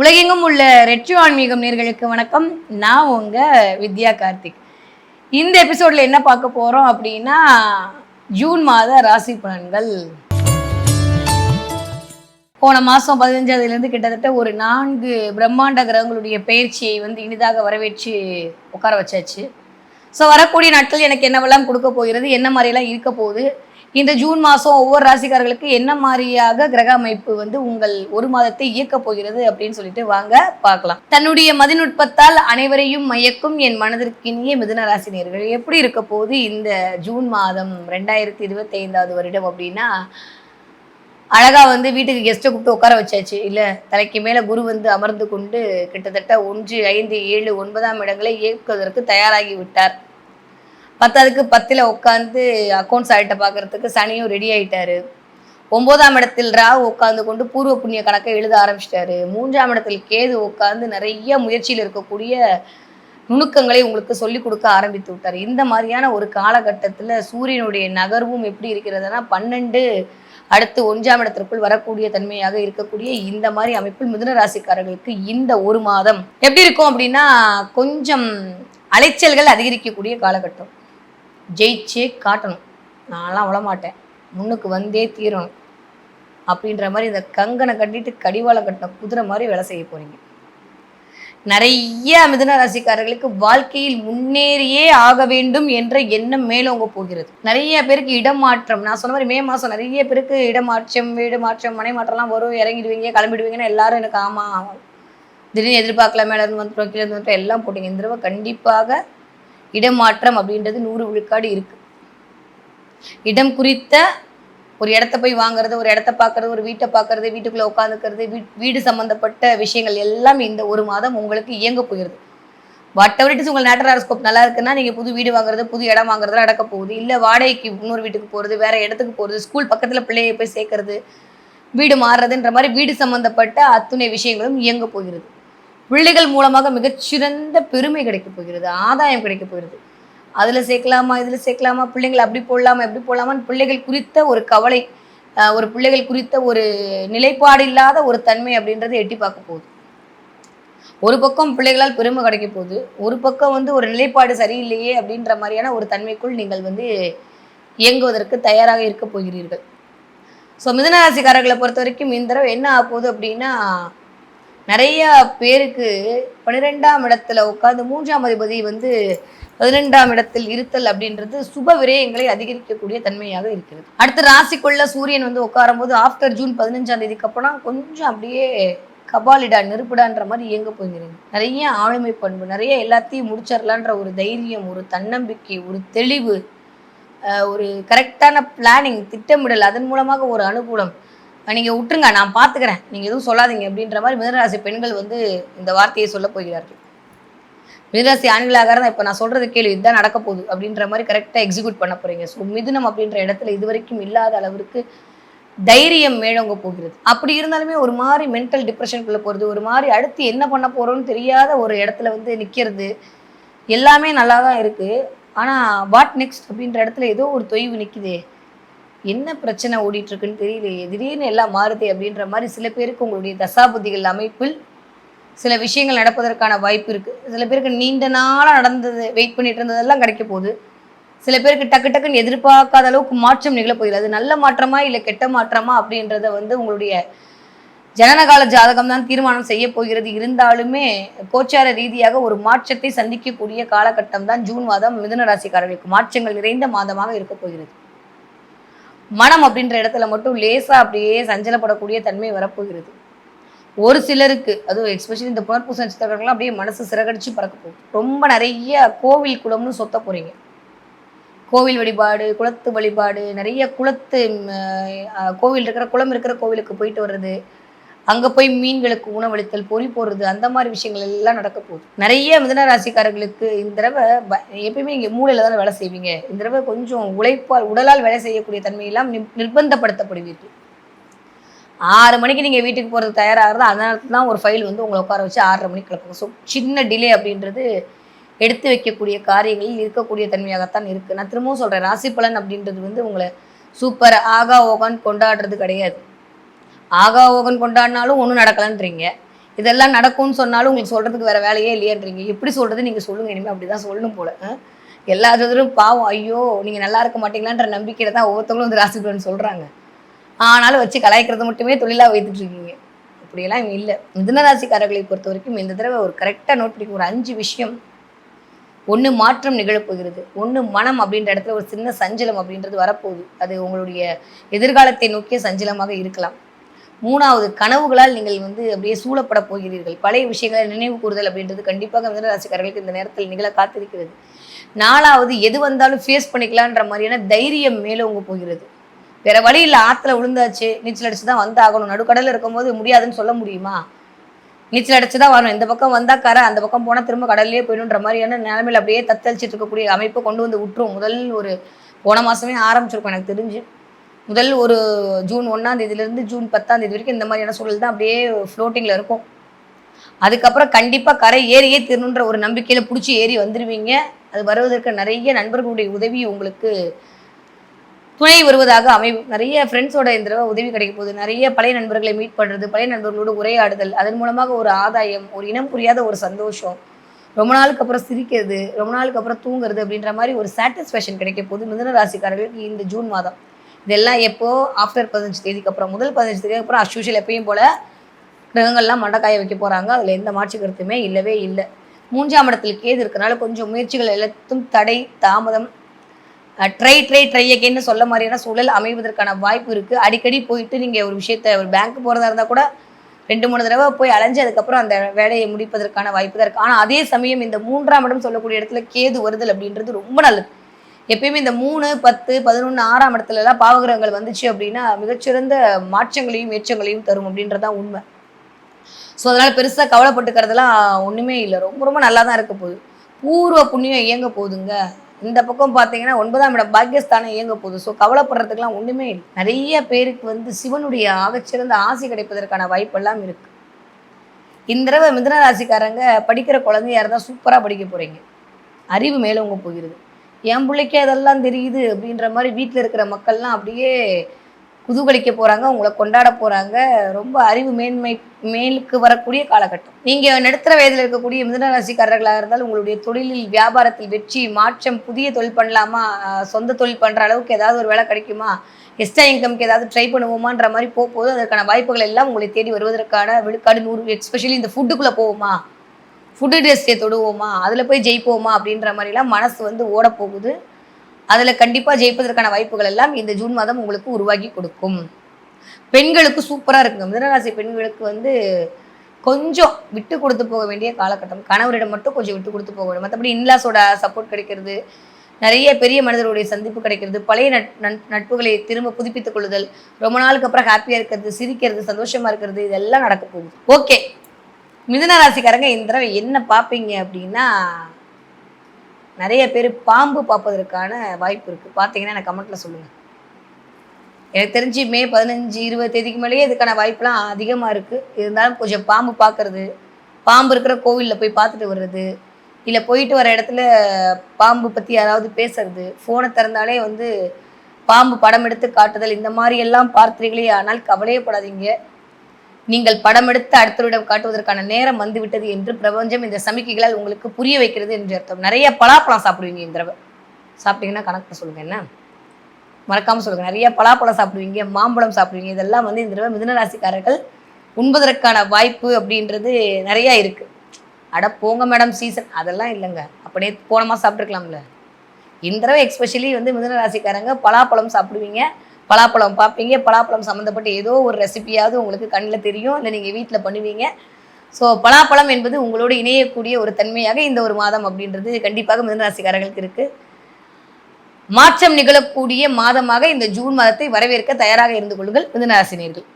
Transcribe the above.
உலகெங்கும் உள்ள ரெட்ரோ ஆன்மீகம் நேர்களுக்கு வணக்கம். நான் உங்க வித்யா கார்த்திக். இந்த எபிசோட்ல என்ன பார்க்க போறோம் அப்படின்னா ஜூன் மாத ராசி பலன்கள். போன மாதம் பதினஞ்சாவதுலேருந்து கிட்டத்தட்ட ஒரு நான்கு பிரம்மாண்ட கிரகங்களுடைய பயிற்சியை வந்து இனிதாக வரவேற்று உட்கார வச்சாச்சு. ஸோ வரக்கூடிய நாட்கள் எனக்கு என்னவெல்லாம் கொடுக்க போகிறது என்ன மாதிரியெல்லாம் இருக்க போகுது இந்த ஜூன் மாதம் ஒவ்வொரு ராசிக்காரர்களுக்கு என்ன மாதிரியாக கிரக அமைப்பு வந்து உங்கள் ஒரு மாதத்தை இயக்க போகிறது அப்படின்னு சொல்லிட்டு வாங்க பார்க்கலாம். தன்னுடைய மதிநுட்பத்தால் அனைவரையும் மயக்கும் என் மனதிற்கினிய மிதுன ராசினியர்கள் எப்படி இருக்க போகுது இந்த ஜூன் மாதம் ரெண்டாயிரத்தி இருபத்தி ஐந்தாவது வருடம் அப்படின்னா? அழகா வந்து வீட்டுக்கு கெஸ்ட்டை கூப்பிட்டு உட்கார வச்சாச்சு. இல்லை தலைக்கு மேலே குரு வந்து அமர்ந்து கொண்டு கிட்டத்தட்ட ஒன்று ஐந்து ஏழு ஒன்பதாம் இடங்களை இயக்குவதற்கு தயாராகி விட்டார். பத்தாவதுக்கு பத்தில் உட்காந்து அக்கௌண்ட்ஸ் ஆகிட்ட பார்க்கறதுக்கு சனியும் ரெடி ஆகிட்டாரு ஒன்பதாம் இடத்தில் ராகு உட்காந்து கொண்டு பூர்வ புண்ணிய கணக்கை எழுத ஆரம்பிச்சிட்டாரு. மூன்றாம் இடத்தில் கேது உட்காந்து நிறைய முயற்சியில் இருக்கக்கூடிய நுணுக்கங்களை உங்களுக்கு சொல்லிக் கொடுக்க ஆரம்பித்து விட்டார். இந்த மாதிரியான ஒரு காலகட்டத்தில் சூரியனுடைய நகர்வும் எப்படி இருக்கிறதுனா பன்னெண்டு அடுத்து ஒன்றாம் இடத்திற்குள் வரக்கூடிய தன்மையாக இருக்கக்கூடிய இந்த மாதிரி அமைப்பில் மிதுன ராசிக்காரர்களுக்கு இந்த ஒரு மாதம் எப்படி இருக்கும் அப்படின்னா கொஞ்சம் அலைச்சல்கள் அதிகரிக்கக்கூடிய காலகட்டம். ஜெயிச்சே காட்டணும். நான்லாம் விழமாட்டேன் முன்னுக்கு வந்தே தீரணும். அப்படின்ற மாதிரி இந்த கங்கனை கட்டிட்டு கடிவாளை கட்டின குதிரை மாதிரி வேலை செய்ய போறீங்க. நிறைய மிதுன ராசிக்காரர்களுக்கு வாழ்க்கையில் முன்னேறியே ஆக வேண்டும் என்ற எண்ணம் மேலோங்க போகிறது. நிறைய பேருக்கு இடமாற்றம் நான் சொன்ன மாதிரி மே மாதம் நிறைய பேருக்கு இடமாற்றம் வீடு மாற்றம் மனை மாற்றம்லாம் வரும். இறங்கிடுவீங்க கிளம்பிடுவீங்கன்னு எல்லாரும் எனக்கு ஆமா. திடீர்னு எதிர்பார்க்கல மேல இருந்து வந்துட்டோம் கீழே இருந்து வந்துட்டோம் எல்லாம் போட்டீங்க. இந்த தடவை கண்டிப்பாக இடமாற்றம் அப்படின்றது நூறு விழுக்காடு இருக்கு. இடம் குறித்த ஒரு இடத்த போய் வாங்குறது ஒரு இடத்த பார்க்கறது ஒரு வீட்டை பார்க்கறது வீட்டுக்குள்ள உட்காந்துக்கிறது வீடு சம்பந்தப்பட்ட விஷயங்கள் எல்லாம் இந்த ஒரு மாதம் உங்களுக்கு இயங்க போகிறது. வாட் எவர் இட் இஸ் உங்கள் நேட்டர் ஹாரோஸ்கோப் நல்லா இருக்குன்னா நீங்கள் புது வீடு வாங்குறது புது இடம் வாங்குறது நடக்க போகுது. இல்லை வாடகைக்கு இன்னொரு வீட்டுக்கு போகிறது வேற இடத்துக்கு போகிறது ஸ்கூல் பக்கத்தில் பிள்ளையை போய் சேர்க்கறது வீடு மாறுறதுன்ற மாதிரி வீடு சம்மந்தப்பட்ட அத்துணை விஷயங்களும் இயங்க போகிறது. பிள்ளைகள் மூலமாக மிகச்சிறந்த பெருமை கிடைக்க போகிறது ஆதாயம் கிடைக்க போகிறது. அதில் சேர்க்கலாமா இதில் சேர்க்கலாமா பிள்ளைங்களை அப்படி போடலாமா எப்படி போடலாமான்னு பிள்ளைகள் குறித்த ஒரு கவலை ஒரு பிள்ளைகள் குறித்த ஒரு நிலைப்பாடு இல்லாத ஒரு தன்மை அப்படின்றத எட்டி பார்க்க போகுது. ஒரு பக்கம் பிள்ளைகளால் பெருமை கிடைக்க போகுது ஒரு பக்கம் வந்து ஒரு நிலைப்பாடு சரியில்லையே அப்படின்ற மாதிரியான ஒரு தன்மைக்குள் நீங்கள் வந்து இயங்குவதற்கு தயாராக இருக்க போகிறீர்கள். ஸோ மிதனராசிக்காரர்களை பொறுத்த வரைக்கும் இந்த தடவை என்ன ஆக போகுது அப்படின்னா நிறைய பேருக்கு பன்னிரெண்டாம் இடத்துல உட்காந்து மூன்றாம் அதிபதி வந்து பதினெண்டாம் இடத்தில் இருத்தல் அப்படின்றது சுப விரயங்களை அதிகரிக்கக்கூடிய தன்மையாக இருக்கிறது. அடுத்து ராசிக்குள்ள சூரியன் வந்து உட்காரும் போது ஆஃப்டர் ஜூன் பதினஞ்சாம் தேதிக்கு அப்புறம் கொஞ்சம் அப்படியே கபாலிடா நெருப்புடான்ற மாதிரி இயங்க போகிறீங்க நிறைய ஆளுமை பண்பு நிறைய எல்லாத்தையும் முடிச்சிடலான்ற ஒரு தைரியம் ஒரு தன்னம்பிக்கை ஒரு தெளிவு ஒரு கரெக்டான பிளானிங் திட்டமிடல் அதன் மூலமாக ஒரு அனுகூலம் நீங்கள் நீங்க விட்டுருங்க நான் பார்த்துக்கிறேன் நீங்க எதுவும் சொல்லாதீங்க அப்படின்ற மாதிரி மிதனராசி பெண்கள் வந்து இந்த வார்த்தையை சொல்ல போகிறார்கள். மிதராசி ஆண்களாக இருந்தால் இப்போ நான் சொல்றது கேள்வி இதுதான் நடக்க போகுது அப்படின்ற மாதிரி கரெக்டாக எக்ஸிக்யூட் பண்ண போறீங்க. ஸோ மிதுனம் அப்படின்ற இடத்துல இதுவரைக்கும் இல்லாத அளவிற்கு தைரியம் மேலோங்க போகிறது. அப்படி இருந்தாலுமே ஒரு மாதிரி மென்டல் டிப்ரெஷனுக்குள்ள போகிறது ஒரு மாதிரி அடுத்து என்ன பண்ண போறோம்னு தெரியாத ஒரு இடத்துல வந்து நிற்கிறது எல்லாமே நல்லா தான் இருக்குது ஆனால் வாட் நெக்ஸ்ட் அப்படின்ற இடத்துல ஏதோ ஒரு தொய்வு நிற்குதே என்ன பிரச்சனை ஓடிட்டு இருக்குன்னு தெரியலையே. திடீர்னு எல்லாம் மாறுதே அப்படின்ற மாதிரி சில பேருக்கு உங்களுடைய தசாபுதிகள் அமைப்பில் சில விஷயங்கள் நடப்பதற்கான வாய்ப்பு இருக்கு. சில பேருக்கு நீண்ட நாளாக நடந்தது வெயிட் பண்ணிட்டு இருந்ததெல்லாம் கிடைக்க போகுது. சில பேருக்கு டக்கு டக்குன்னு எதிர்பார்க்காத அளவுக்கு மாற்றம் நிகழப் போகிறது அது நல்ல மாற்றமா இல்லை கெட்ட மாற்றமா அப்படின்றத வந்து உங்களுடைய ஜனனகால ஜாதகம் தான் தீர்மானம் செய்ய போகிறது. இருந்தாலுமே கோச்சார ரீதியாக ஒரு மாற்றத்தை சந்திக்கக்கூடிய காலகட்டம் தான் ஜூன் மாதம் மிதுன ராசிக்காரர்களுக்கு. மாற்றங்கள் நிறைந்த மாதமாக இருக்க போகிறது. மனம் அப்படின்ற இடத்துல மட்டும் லேசாக அப்படியே சஞ்சலப்படக்கூடிய தன்மை வரப்போகிறது. ஒரு சிலருக்கு அதுவும் எக்ஸ்பெஷலி இந்த புனர்பூச நட்சத்திரங்கள்லாம் அப்படியே மனசு சிறகடிச்சு பறக்க போகும் ரொம்ப நிறைய கோவில் குளம்னு சொத்த போகிறீங்க கோவில் வழிபாடு குளத்து வழிபாடு நிறைய குளத்து கோவில் இருக்கிற குளம் இருக்கிற கோவிலுக்கு போயிட்டு வர்றது அங்கே போய் மீன்களுக்கு உணவளித்தல் பொறி போடுறது அந்த மாதிரி விஷயங்கள் எல்லாம் நடக்க போகுது. நிறைய மிதன ராசிக்காரர்களுக்கு இந்த தடவை எப்பயுமே நீங்கள் மூளையில் தானே வேலை செய்வீங்க. இந்த தடவை கொஞ்சம் உழைப்பால் உடலால் வேலை செய்யக்கூடிய தன்மையெல்லாம் நிர்பந்தப்படுத்தப்படுவீர்கள். ஆறு மணிக்கு நீங்கள் வீட்டுக்கு போகிறது தயாராகிறது அந்த தான் ஒரு ஃபைல் வந்து உங்களை உட்கார வச்சு ஆறரை மணிக்கு கிளப்புங்க. ஸோ சின்ன டிலே அப்படின்றது எடுத்து வைக்கக்கூடிய காரியங்களில் இருக்கக்கூடிய தன்மையாகத்தான் இருக்குது நான் திரும்பவும் சொல்கிறேன் ராசி பலன் அப்படின்றது வந்து உங்களை சூப்பர் ஆகா ஓகான்னு கொண்டாடுறது கிடையாது. ஆகா ஓகன் கொண்டாடினாலும் ஒன்றும் நடக்கலன்றீங்க. இதெல்லாம் நடக்கும்னு சொன்னாலும் உங்களுக்கு சொல்கிறதுக்கு வேறு வேலையே இல்லையன்றீங்க. எப்படி சொல்கிறது நீங்கள் சொல்லுங்கள் இனிமேல் அப்படிதான் சொல்லணும் போல. எல்லா ஜோதிடரும் பாவம் ஐயோ நீங்கள் நல்லா இருக்க மாட்டீங்களான்ற நம்பிக்கையில தான் ஒவ்வொருத்தவங்களும் வந்து ராசி சொல்கிறாங்க ஆனாலும் வச்சு கலாய்க்கிறது மட்டுமே தொழிலாக வைத்துட்டு இருக்கீங்க. அப்படியெல்லாம் இல்லை. மிதுன ராசிக்காரர்களை பொறுத்த வரைக்கும் இந்த தடவை ஒரு கரெக்டாக நோட் பண்ணி ஒரு அஞ்சு விஷயம். ஒன்று மாற்றம் நிகழப்போகிறது ஒன்று மனம் அப்படின்ற இடத்துல ஒரு சின்ன சஞ்சலம் அப்படின்றது வரப்போகுது. அது உங்களுடைய எதிர்காலத்தை நோக்கிய சஞ்சலமாக இருக்கலாம். மூணாவது கனவுகளால் நீங்கள் வந்து அப்படியே சூழப்பட போகிறீர்கள். பழைய விஷயங்களை நினைவு கூறுதல் அப்படின்றது கண்டிப்பாக மிதனராசிக்காரர்களுக்கு இந்த நேரத்தில் நிகழ காத்திருக்கிறது. நாலாவது எது வந்தாலும் ஃபேஸ் பண்ணிக்கலான்ற மாதிரியான தைரியம் மேலோங்க போகிறது. வேற வழி இல்லை ஆற்றுல விழுந்தாச்சு நீச்சல் அடிச்சு தான் வந்தாகணும். நடுக்கடலில் இருக்கும்போது முடியாதுன்னு சொல்ல முடியுமா? நீச்சல் அடிச்சு தான் வரணும். இந்த பக்கம் வந்தா கரை அந்த பக்கம் போனால் திரும்ப கடல்லே போயிடுன்ற மாதிரியான நிலைமையில அப்படியே தத்தளிச்சிட்டு இருக்கக்கூடிய அமைப்பை கொண்டு வந்து விட்டுரும். முதல் ஒரு போன மாதமே ஆரம்பிச்சிருக்கும் எனக்கு தெரிஞ்சு. முதல் ஒரு ஜூன் ஒன்றாம் தேதியிலேருந்து ஜூன் பத்தாம் தேதி வரைக்கும் இந்த மாதிரியான சூழல் தான் அப்படியே ஃப்ளோட்டிங்கில் இருக்கும். அதுக்கப்புறம் கண்டிப்பாக கரை ஏறியே தீரணுன்ற ஒரு நம்பிக்கையில் பிடிச்சி ஏறி வந்துடுவீங்க அது வருவதற்கு நிறைய நண்பர்களுடைய உதவி உங்களுக்கு துணை வருவதாக அமையும். நிறைய ஃப்ரெண்ட்ஸோட இந்த தடவை உதவி கிடைக்க போகுது. நிறைய பழைய நண்பர்களை மீட் பண்ணுறது பழைய நண்பர்களோடு உரையாடுதல் அதன் மூலமாக ஒரு ஆதாயம் ஒரு இனம் புரியாத ஒரு சந்தோஷம். ரொம்ப நாளுக்கு அப்புறம் சிரிக்கிறது ரொம்ப நாளுக்கு அப்புறம் தூங்குறது அப்படின்ற மாதிரி ஒரு சாட்டிஸ்ஃபேக்ஷன் கிடைக்க போகுது மிதன ராசிக்காரர்களுக்கு இந்த ஜூன் மாதம். இதெல்லாம் எப்போது ஆஃப்டர் பதினஞ்சு தேதிக்கு அப்புறம் முதல் பதினஞ்சு தேதிக்கு அப்புறம் அஸ்யூஷியல் எப்பயும் போல் கிரகங்கள்லாம் மண்டக்காய வைக்க போகிறாங்க அதில் எந்த மாற்று கருத்துமே இல்லவே இல்லை. மூன்றாம் இடத்துல கேது இருக்கனால கொஞ்சம் முயற்சிகள் எல்லாத்தும் தடை தாமதம் ட்ரை ட்ரை ட்ரை அகேன்னு சொல்ல மாதிரியான சூழல் அமைவதற்கான வாய்ப்பு இருக்குது அடிக்கடி போயிட்டு நீங்கள் ஒரு விஷயத்த ஒரு பேங்க் போகிறதா இருந்தால் கூட ரெண்டு மூணு தடவை போய் அலைஞ்சு அதுக்கப்புறம் அந்த வேலையை முடிப்பதற்கான வாய்ப்பு தான் இருக்குது ஆனால் அதே சமயம் இந்த மூன்றாம் இடம் சொல்லக்கூடிய இடத்துல கேது வருதல் அப்படின்றது ரொம்ப நல்லது. எப்பயுமே இந்த மூணு பத்து பதினொன்று ஆறாம் இடத்துல எல்லாம் பாவகிரகங்கள் வந்துச்சு அப்படின்னா மிகச்சிறந்த மாற்றங்களையும் ஏற்றங்களையும் தரும் அப்படின்றதான் உண்மை. ஸோ அதனால் பெருசாக கவலைப்பட்டுக்கிறதுலாம் ஒன்றுமே இல்லை. ரொம்ப ரொம்ப நல்லா தான் இருக்க போகுது. பூர்வ புண்ணியம் இயங்க போகுதுங்க. இந்த பக்கம் பார்த்தீங்கன்னா ஒன்பதாம் இடம் பாக்கியஸ்தானம் இயங்க போகுது. ஸோ கவலைப்படுறதுக்கெல்லாம் ஒன்றுமே இல்லை. நிறைய பேருக்கு வந்து சிவனுடைய ஆகச்சிறந்த ஆசை கிடைப்பதற்கான வாய்ப்பெல்லாம் இருக்கு. இந்த தடவை மிதன ராசிக்காரங்க படிக்கிற குழந்தையாக இருந்தால் சூப்பராக படிக்க போகிறீங்க அறிவு மேலோங்க போகிறது. என் பிள்ளைக்கே அதெல்லாம் தெரியுது அப்படின்ற மாதிரி வீட்டில் இருக்கிற மக்கள்லாம் அப்படியே குதூகலிக்க போகிறாங்க உங்களை கொண்டாட போகிறாங்க ரொம்ப அறிவு மேன்மை மேலுக்கு வரக்கூடிய காலகட்டம். நீங்கள் நடுத்தர வயதில் இருக்கக்கூடிய மிதுன ராசிக்காரர்களாக இருந்தால் உங்களுடைய தொழிலில் வியாபாரத்தில் வெற்றி மாற்றம் புதிய தொழில் பண்ணலாமா? சொந்த தொழில் பண்ணுற அளவுக்கு ஏதாவது ஒரு வேலை கிடைக்குமா? எக்ஸ்ட்ரா இன்கம்க்கு ஏதாவது ட்ரை பண்ணுவோமான்ற மாதிரி போகும்போது அதற்கான வாய்ப்புகள் எல்லாம் உங்களை தேடி வருவதற்கான விழுக்காடு நூறு எஸ்பெஷலி இந்த ஃபுட்டுக்குள்ளே போவோமா ஃபுட்டு டேஸ்ட்டை தொடுவோமா? அதில் போய் ஜெயிப்போமா? அப்படின்ற மாதிரிலாம் மனசு வந்து ஓடப்போகுது அதில் கண்டிப்பாக ஜெயிப்பதற்கான வாய்ப்புகள் எல்லாம் இந்த ஜூன் மாதம் உங்களுக்கு உருவாக்கி கொடுக்கும். பெண்களுக்கு சூப்பராக இருக்குங்க. மிதனராசி பெண்களுக்கு வந்து கொஞ்சம் விட்டு கொடுத்து போக வேண்டிய காலகட்டம். கணவரிடம் மட்டும் கொஞ்சம் விட்டு கொடுத்து போக வேண்டும். மற்றபடி இன்லாஸோட சப்போர்ட் கிடைக்கிறது நிறைய பெரிய மனிதருடைய சந்திப்பு கிடைக்கிறது பழைய நட் நட்- நட்புகளை திரும்ப புதுப்பித்துக் கொள்ளுதல் ரொம்ப நாளுக்கு அப்புறம் ஹாப்பியாக இருக்கிறது சிரிக்கிறது சந்தோஷமா இருக்கிறது இதெல்லாம் நடக்க போகுது. ஓகே மிதுன ராசிக்காரங்க இந்த தடவை என்ன பார்ப்பீங்க அப்படின்னா நிறைய பேர் பாம்பு பார்ப்பதற்கான வாய்ப்பு இருக்குது பார்த்தீங்கன்னா எனக்கு கமெண்ட்டில் சொல்லுங்கள் எனக்கு தெரிஞ்சு மே பதினஞ்சு இருபது தேதிக்கு மேலேயே இதுக்கான வாய்ப்புலாம் அதிகமாக இருக்குது இருந்தாலும் கொஞ்சம் பாம்பு பார்க்குறது பாம்பு இருக்கிற கோவிலில் போய் பார்த்துட்டு வர்றது இல்லை போயிட்டு வர இடத்துல பாம்பு பற்றி யாராவது பேசுறது ஃபோனை திறந்தாலே வந்து பாம்பு படம் எடுத்து காட்டுதல் இந்த மாதிரி எல்லாம் பார்த்தீர்களே ஆனால் கவலையப்படாதீங்க நீங்கள் படம் எடுத்து அடுத்தவரிடம் காட்டுவதற்கான நேரம் வந்துவிட்டது என்று பிரபஞ்சம் இந்த சமிக்கைகளால் உங்களுக்கு புரிய வைக்கிறது என்று அர்த்தம். நிறைய பலாப்பழம் சாப்பிடுவீங்க இந்த தடவை. சாப்பிட்டீங்கன்னா கணக்கு சொல்லுங்க என்ன? மறக்காம சொல்லுங்க. நிறைய பலாப்பழம் சாப்பிடுவீங்க மாம்பழம் சாப்பிடுவீங்க. இதெல்லாம் வந்து இந்த தடவை மிதனராசிக்காரர்கள் உண்பதற்கான வாய்ப்பு அப்படின்றது நிறைய இருக்கு. அட போங்க மேடம் சீசன் அதெல்லாம் இல்லைங்க. அப்படியே போனமா சாப்பிட்ருக்கலாம்ல இந்த தடவை எக்ஸ்பெஷலி வந்து மிதுன ராசிக்காரங்க பலாப்பழம் சாப்பிடுவீங்க. பலாப்பழம் பார்ப்பீங்க. பலாப்பழம் சம்மந்தப்பட்ட ஏதோ ஒரு ரெசிபியாவது உங்களுக்கு கண்ணில் தெரியும். இல்லை நீங்கள் வீட்டில் பண்ணுவீங்க. ஸோ பலாப்பழம் என்பது உங்களோடு இணையக்கூடிய ஒரு தன்மையாக இந்த ஒரு மாதம் அப்படின்றது கண்டிப்பாக மிதனராசிக்காரர்களுக்கு இருக்குது மாற்றம் நிகழக்கூடிய மாதமாக இந்த ஜூன் மாதத்தை வரவேற்க தயாராக இருந்து கொள்ளுங்கள் மிதனராசினியர்கள்.